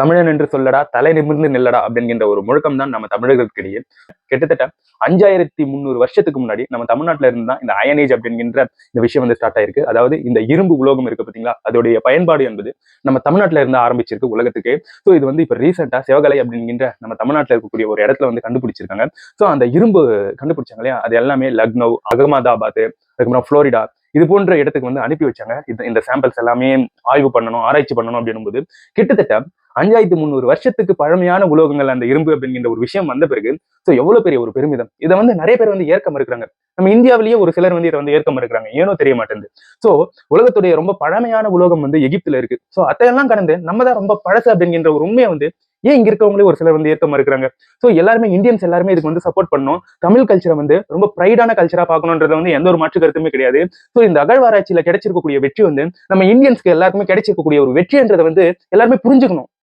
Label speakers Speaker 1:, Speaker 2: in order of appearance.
Speaker 1: தமிழன் என்று சொல்லடா தலை நிமிர்ந்து நில்லடா அப்படிங்கிற ஒரு முழக்கம் தான் நம்ம தமிழர்களுக்கிடையே. கிட்டத்தட்ட அஞ்சாயிரத்தி முந்நூறு வருஷத்துக்கு முன்னாடி நம்ம தமிழ்நாட்டுல இருந்து தான் இந்த அயனேஜ் அப்படிங்கிற இந்த விஷயம் வந்து ஸ்டார்ட் ஆயிருக்கு. அதாவது இந்த இரும்பு உலோகம் இருக்கு பாத்தீங்களா அதோடைய பயன்பாடு என்பது நம்ம தமிழ்நாட்டுல இருந்து ஆரம்பிச்சிருக்கு உலகத்துக்கு. ஸோ இது வந்து இப்போ ரீசெண்டா சிவகலை அப்படிங்கிற நம்ம தமிழ்நாட்டில் இருக்கக்கூடிய ஒரு இடத்துல வந்து கண்டுபிடிச்சிருக்காங்க. ஸோ அந்த இரும்பு கண்டுபிடிச்சாங்க இல்லையா? அது எல்லாமே லக்னோ அகமதாபாத் அதுக்கப்புறம் ஃப்ளோரிடா இது போன்ற இடத்துக்கு வந்து அனுப்பி வச்சாங்க. இந்த இந்த சாம்பிள்ஸ் எல்லாமே ஆய்வு பண்ணணும் ஆராய்ச்சி பண்ணணும் அப்படின்னும்போது கிட்டத்தட்ட அஞ்சாயிரத்தி முந்நூறு வருஷத்துக்கு பழமையான உலோகங்கள் அந்த இரும்பு அப்படிங்கிற ஒரு விஷயம் வந்த பிறகு ஸோ எவ்வளவு பெரிய ஒரு பெருமிதம். இதை வந்து நிறைய பேர் வந்து ஏற்க மறுக்கிறாங்க. நம்ம இந்தியாவிலேயே ஒரு சிலர் வந்து இதை வந்து ஏற்க மறுக்கிறாங்க. ஏனோ தெரிய மாட்டேங்குது. ஸோ உலகத்துடைய ரொம்ப பழமையான உலோகம் வந்து எகிப்துல இருக்கு. ஸோ அதையெல்லாம் கடந்து நம்ம தான் ரொம்ப பழசு அப்படிங்கிற ஒரு உண்மையை வந்து ஏன் இங்க இருக்கவங்களே ஒரு சிலர் வந்து ஏற்க மறுக்கிறாங்க? ஸோ எல்லாருமே இந்தியன்ஸ் எல்லாருமே இதுக்கு வந்து சப்போர்ட் பண்ணணும் தமிழ் கல்ச்சரை வந்து ரொம்ப ப்ரைடான கல்ச்சரா பார்க்கணுன்றத வந்து எந்த ஒரு மாற்று கருத்துமே கிடையாது. ஸோ இந்த அகழ்வாராய்ச்சியில கிடைச்சிருக்கக்கூடிய வெற்றி வந்து நம்ம இந்தியன்ஸ்க்கு எல்லாருக்குமே கிடைச்சிருக்கக்கூடிய ஒரு வெற்றின்றதை வந்து எல்லாருமே புரிஞ்சுக்கணும்.